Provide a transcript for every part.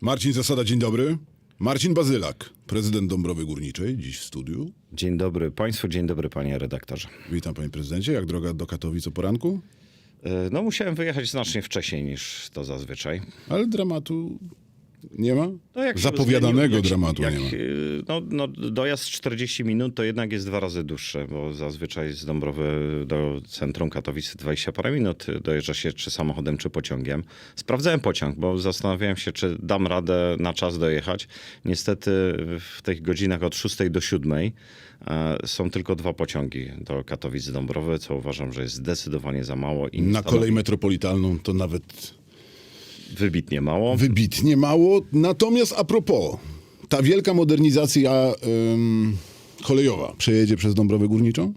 Marcin Zasada, dzień dobry. Marcin Bazylak, prezydent Dąbrowy Górniczej, dziś w studiu. Dzień dobry Państwu, dzień dobry Panie redaktorze. Witam panie prezydencie. Jak droga do Katowic o poranku? E, No musiałem wyjechać znacznie wcześniej niż to zazwyczaj. Ale dramatu nie ma? No, jak się Zapowiadanego się- dramatu jak, nie ma. No, no, dojazd 40 minut to jednak jest dwa razy dłuższe, bo zazwyczaj z Dąbrowy do centrum Katowice 20 parę minut dojeżdża się czy samochodem, czy pociągiem. Sprawdzałem pociąg, bo zastanawiałem się, czy dam radę na czas dojechać. Niestety w tych godzinach od 6 do 7 e, są tylko dwa pociągi do Katowic Dąbrowy, co uważam, że jest zdecydowanie za mało i Na stanowi kolej metropolitalną to nawet wybitnie mało. wybitnie mało. Natomiast a propos, ta wielka modernizacja ym, kolejowa przejedzie przez Dąbrowę Górniczą?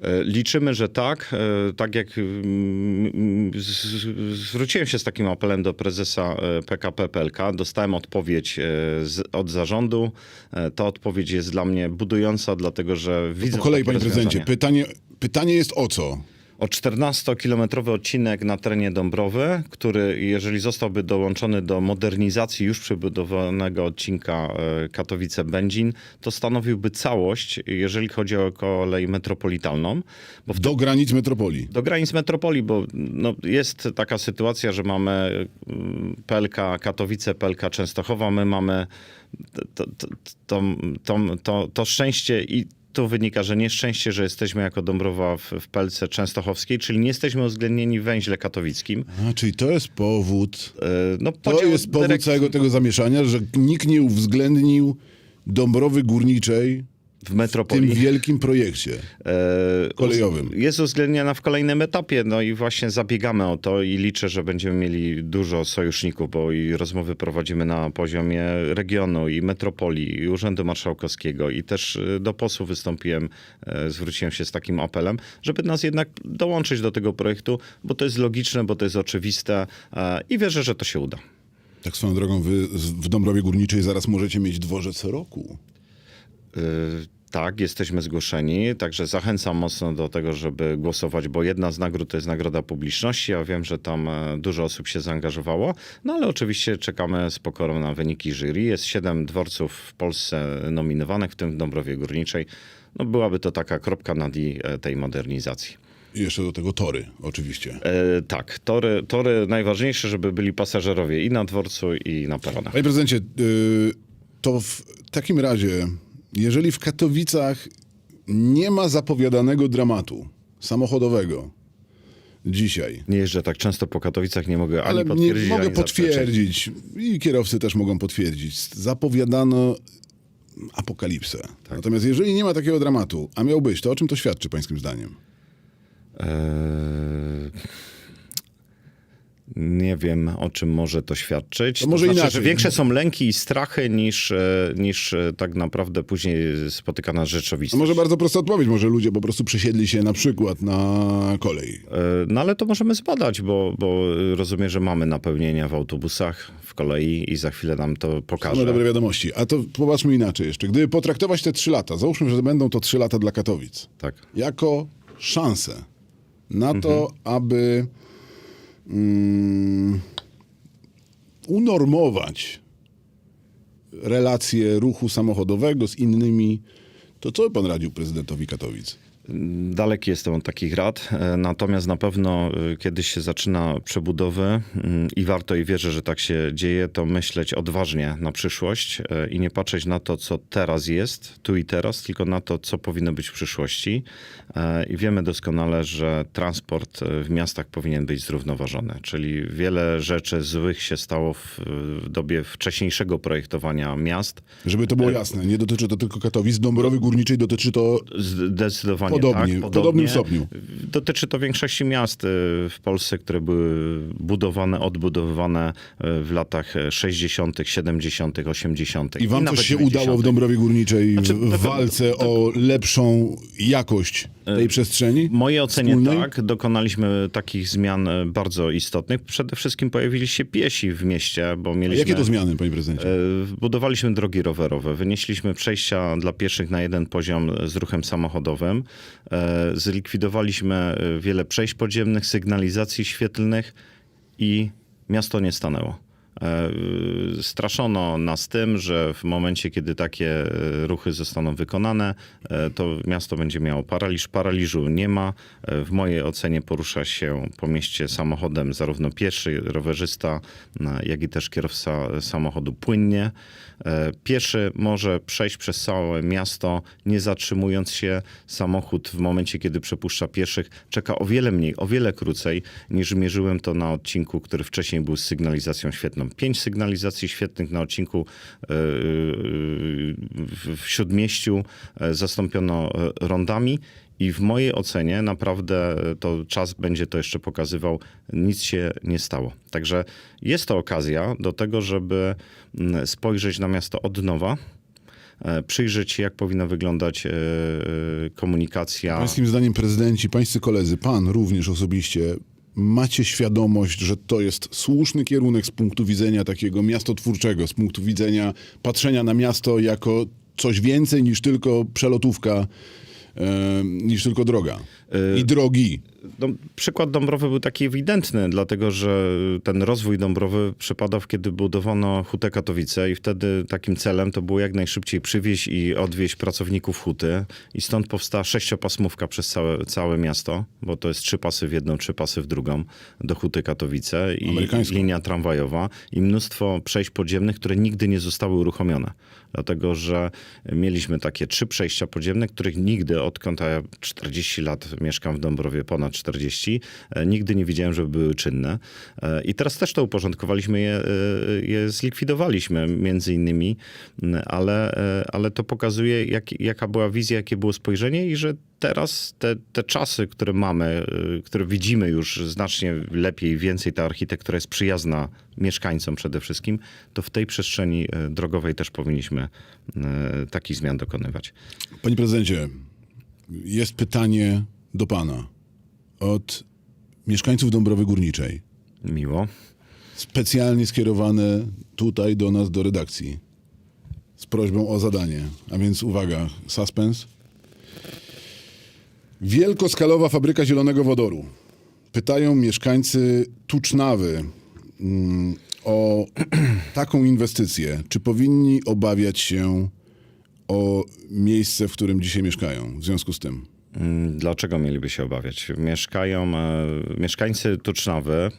E, Liczymy, że tak. E, Tak jak zwróciłem się z takim apelem do prezesa e, PKP PLK, dostałem odpowiedź od zarządu. Ta odpowiedź jest dla mnie budująca, dlatego że widzę Po kolei, panie prezydencie, pytanie, pytanie jest o co? O 14-kilometrowy odcinek na terenie Dąbrowy, który jeżeli zostałby dołączony do modernizacji już przebudowanego odcinka e, Katowice-Będzin, to stanowiłby całość, jeżeli chodzi o kolej metropolitalną. Bo Do granic metropolii. do granic metropolii, bo no, jest taka sytuacja, że mamy mm, PLK Katowice, PLK Częstochowa, my mamy to, to, to, to, to, to szczęście i tu wynika, że nieszczęście, że jesteśmy jako Dąbrowa w, w Pelce Częstochowskiej, czyli nie jesteśmy uwzględnieni w węźle katowickim. A, czyli to jest powód E, No, To jest powód całego tego zamieszania, że nikt nie uwzględnił Dąbrowy Górniczej w w tym metropolii. wielkim projekcie. E, kolejowym. Jest uwzględniana w kolejnym etapie, no i właśnie zabiegamy o to i liczę, że będziemy mieli dużo sojuszników, bo i rozmowy prowadzimy na poziomie regionu i metropolii i Urzędu Marszałkowskiego i też e, do posłów wystąpiłem, e, zwróciłem się z takim apelem, żeby nas jednak dołączyć do tego projektu, bo to jest logiczne, bo to jest oczywiste e, i wierzę, że to się uda. Tak swoją drogą, wy w Dąbrowie Górniczej zaraz możecie mieć dworzec roku. Tak, jesteśmy zgłoszeni, także zachęcam mocno do tego, żeby głosować, bo jedna z nagród to jest nagroda publiczności. Ja wiem, że tam e, dużo osób się zaangażowało, no ale oczywiście czekamy z pokorą na wyniki jury. Jest siedem dworców w Polsce nominowanych, w tym w Dąbrowie Górniczej. No byłaby to taka kropka nad i e, tej modernizacji. I jeszcze do tego tory, oczywiście. E, tak, tory, tory najważniejsze, żeby byli pasażerowie i na dworcu, i na peronach. Panie prezydencie, y, to w takim razie, jeżeli w Katowicach nie ma zapowiadanego dramatu samochodowego dzisiaj, Nie jeżdżę tak często po Katowicach, nie mogę ale ani nie, potwierdzić, mogę ani zaprzeczyć. potwierdzić i kierowcy też mogą potwierdzić, zapowiadano apokalipsę. Tak. Natomiast jeżeli nie ma takiego dramatu, a miał być, to o czym to świadczy pańskim zdaniem? Eee, Nie wiem, o czym może to świadczyć. To może znaczy, inaczej. Że większe są lęki i strachy niż, e, niż e, tak naprawdę później spotykana To rzeczywistość. może bardzo prosta odpowiedź, może ludzie po prostu przesiedli się na przykład na kolej. E, No ale to możemy zbadać, bo, bo rozumiem, że mamy napełnienia w autobusach, w kolei i za chwilę nam to Mamy pokaże. dobre wiadomości. A to popatrzmy inaczej jeszcze. Gdyby potraktować te trzy lata, załóżmy, że będą to trzy lata dla Katowic, Tak. jako szansę na to, aby mm, unormować relacje ruchu samochodowego z innymi, to co by pan radził prezydentowi Katowic? Daleki jestem od takich rad, e, natomiast na pewno e, kiedyś się zaczyna przebudowy mm, i warto i wierzę, że tak się dzieje, to myśleć odważnie na przyszłość e, i nie patrzeć na to, co teraz jest, tu i teraz, tylko na to, co powinno być w przyszłości. I wiemy doskonale, że transport w miastach powinien być zrównoważony, czyli wiele rzeczy złych się stało w, w dobie wcześniejszego projektowania miast. Żeby to było jasne, nie dotyczy to tylko Katowic, Dąbrowy Górniczej dotyczy to Zdecydowanie Podobnie, tak. w podobnym stopniu. Dotyczy to większości miast y, w Polsce, które były budowane, odbudowywane y, w latach 60., 70., 80. I wam nawet coś się udało w 90.. Dąbrowie Górniczej Znaczy, w, to- walce o lepszą jakość tej przestrzeni? W mojej ocenie wspólnej? tak. Dokonaliśmy takich zmian bardzo istotnych. Przede wszystkim pojawili się piesi w mieście, bo A mieliśmy... jakie to zmiany, panie prezydencie? E, Budowaliśmy drogi rowerowe, wynieśliśmy przejścia dla pieszych na jeden poziom z ruchem samochodowym, E, zlikwidowaliśmy e, wiele przejść podziemnych, sygnalizacji świetlnych i miasto nie stanęło. E, Straszono nas tym, że w momencie, kiedy takie e, ruchy zostaną wykonane, e, to miasto będzie miało paraliż. Paraliżu nie ma. W mojej ocenie porusza się po mieście samochodem zarówno pieszy, rowerzysta, jak i też kierowca samochodu płynnie. Pieszy może przejść przez całe miasto, nie zatrzymując się. Samochód w momencie, kiedy przepuszcza pieszych, czeka o wiele mniej, o wiele krócej, niż mierzyłem to na odcinku, który wcześniej był z sygnalizacją świetną. Pięć sygnalizacji świetnych na odcinku e, w w Śródmieściu e, zastąpiono e, rondami. I w mojej ocenie naprawdę to czas będzie to jeszcze pokazywał, nic się nie stało. Także jest to okazja do tego, żeby spojrzeć na miasto od nowa, e, przyjrzeć się, jak powinna wyglądać e, e, komunikacja. Pańskim zdaniem prezydenci, pańscy koledzy, pan również osobiście, macie świadomość, że to jest słuszny kierunek z punktu widzenia takiego miastotwórczego, z punktu widzenia patrzenia na miasto jako coś więcej niż tylko przelotówka, e, niż tylko droga. I drogi. No, przykład Dąbrowy był taki ewidentny, dlatego że ten rozwój Dąbrowy przypadał, kiedy budowano Hutę Katowice i wtedy takim celem to było jak najszybciej przywieźć i odwieźć pracowników Huty i stąd powstała sześciopasmówka przez całe, całe miasto, bo to jest trzy pasy w jedną, trzy pasy w drugą do Huty Katowice i linia tramwajowa i mnóstwo przejść podziemnych, które nigdy nie zostały uruchomione. Dlatego, że mieliśmy takie trzy przejścia podziemne, których nigdy, odkąd ja 40 lat mieszkam w Dąbrowie, ponad 40, e, nigdy nie widziałem, żeby były czynne. E, I teraz też to uporządkowaliśmy, je, e, je zlikwidowaliśmy między innymi, m, ale, ale to pokazuje, jak, jaka była wizja, jakie było spojrzenie i że teraz te, te czasy, które mamy, które widzimy już znacznie lepiej, więcej, ta architektura jest przyjazna mieszkańcom przede wszystkim, to w tej przestrzeni drogowej też powinniśmy takich zmian dokonywać. Panie prezydencie, jest pytanie do pana od mieszkańców Dąbrowy Górniczej. Miło. specjalnie skierowane tutaj do nas, do redakcji, z prośbą o zadanie. A więc uwaga, suspens. Wielkoskalowa fabryka zielonego wodoru. Pytają mieszkańcy Tucznawy mm, o taką inwestycję. Czy powinni obawiać się o miejsce, w którym dzisiaj mieszkają w związku z tym? Dlaczego mieliby się obawiać? Mieszkają, e, mieszkańcy Tucznawy,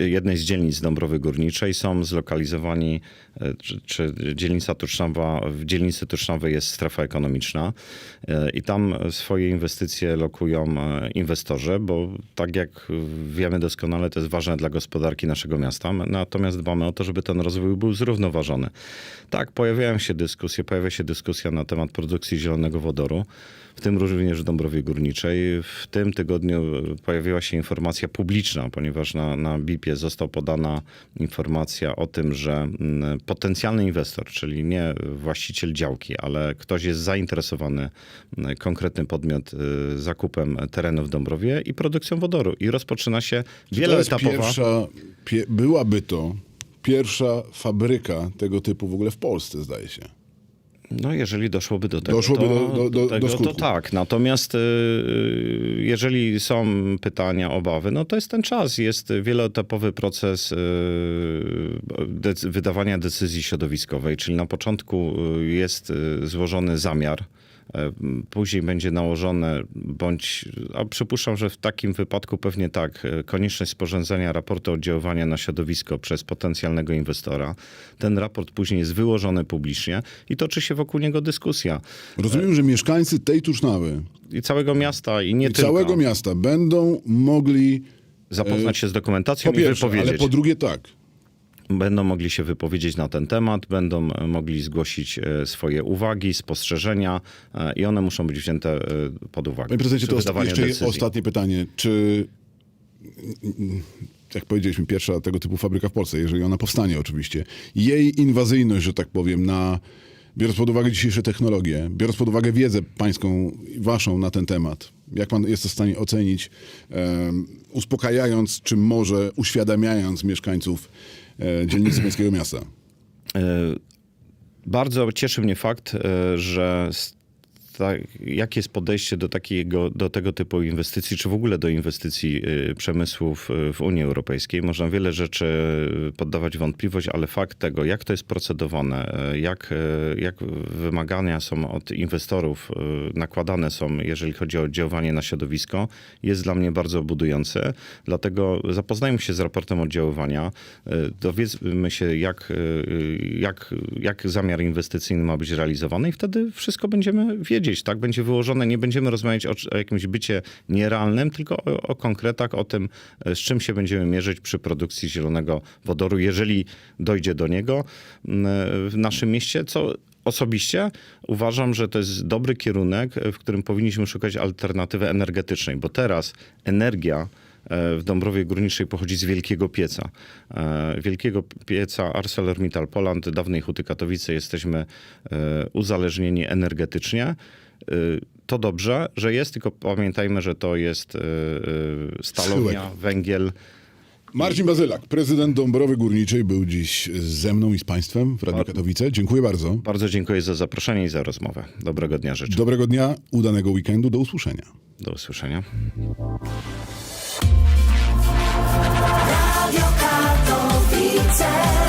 e, jednej z dzielnic Dąbrowy Górniczej, są zlokalizowani, e, czy, czy dzielnica Tucznawa, w dzielnicy Tucznawy jest strefa ekonomiczna i tam swoje inwestycje lokują inwestorzy, bo tak jak wiemy doskonale, to jest ważne dla gospodarki naszego miasta, natomiast dbamy o to, żeby ten rozwój był zrównoważony. Tak, pojawiają się dyskusje, pojawia się dyskusja na temat produkcji zielonego wodoru w tym również w Dąbrowie Górniczej. W tym tygodniu pojawiła się informacja publiczna, ponieważ na, na BIP-ie została podana informacja o tym, że mm, potencjalny inwestor, czyli nie właściciel działki, ale ktoś jest zainteresowany, mm, konkretny podmiot y, zakupem terenu w Dąbrowie i produkcją wodoru. I rozpoczyna się wieloetapowa... pierwsza, pie, byłaby to pierwsza fabryka tego typu w ogóle w Polsce, zdaje się. No, jeżeli doszłoby do tego, Doszłoby to, do- do- do- do tego, to skutku. tak. Natomiast y, y, jeżeli są pytania, obawy, no to jest ten czas. Jest wieloetapowy proces y, wydawania decyzji środowiskowej, czyli na początku jest złożony zamiar, Później będzie nałożone, bądź, a przypuszczam, że w takim wypadku pewnie tak, e, konieczność sporządzenia raportu oddziaływania na środowisko przez potencjalnego inwestora. Ten raport później jest wyłożony publicznie i toczy się wokół niego dyskusja. Rozumiem, że mieszkańcy tej Tucznawy I całego miasta, i nie i tylko. całego miasta będą mogli, Zapoznać się z dokumentacją po i pierwsze, wypowiedzieć. ale po drugie tak, Będą mogli się wypowiedzieć na ten temat, będą mogli zgłosić e, swoje uwagi, spostrzeżenia e, i one muszą być wzięte e, pod uwagę. Panie prezydencie, to osta- jeszcze decyzji. ostatnie pytanie. Czy, jak powiedzieliśmy, pierwsza tego typu fabryka w Polsce, jeżeli ona powstanie oczywiście, jej inwazyjność, że tak powiem, na, biorąc pod uwagę dzisiejsze technologie, biorąc pod uwagę wiedzę pańską, waszą na ten temat, jak pan jest w stanie ocenić, em, uspokajając, czy może uświadamiając mieszkańców dzielnicy pańskiego miasta? E, Bardzo cieszy mnie fakt, e, że s- ta, jakie jest podejście do, takiego, do tego typu inwestycji, czy w ogóle do inwestycji y, przemysłów y, w Unii Europejskiej. Można wiele rzeczy y, poddawać wątpliwość, ale fakt tego, jak to jest procedowane, jak, jak wymagania są od inwestorów nakładane są, jeżeli chodzi o oddziaływanie na środowisko, jest dla mnie bardzo budujący. Dlatego zapoznajmy się z raportem oddziaływania, dowiedzmy się, jak, jak, jak zamiar inwestycyjny ma być realizowany i wtedy wszystko będziemy wiedzieć, tak? Będzie wyłożone, nie będziemy rozmawiać o, o jakimś bycie nierealnym, tylko o, o konkretach, o tym, y, z czym się będziemy mierzyć przy produkcji zielonego wodoru, jeżeli dojdzie do niego y, w naszym mieście, co Osobiście uważam, że to jest dobry kierunek, w którym powinniśmy szukać alternatywy energetycznej, bo teraz energia e, w Dąbrowie Górniczej pochodzi z wielkiego pieca. E, Wielkiego pieca ArcelorMittal Poland, dawnej Huty Katowice, jesteśmy e, uzależnieni energetycznie. E, To dobrze, że jest, tylko pamiętajmy, że to jest e, e, stalownia, Schyłek. węgiel. Marcin Bazylak, prezydent Dąbrowy Górniczej, był dziś ze mną i z państwem w Radiu Katowice. Dziękuję bardzo. Bardzo dziękuję za zaproszenie i za rozmowę. Dobrego dnia życzę. Dobrego dnia, udanego weekendu, do usłyszenia. Do usłyszenia. time.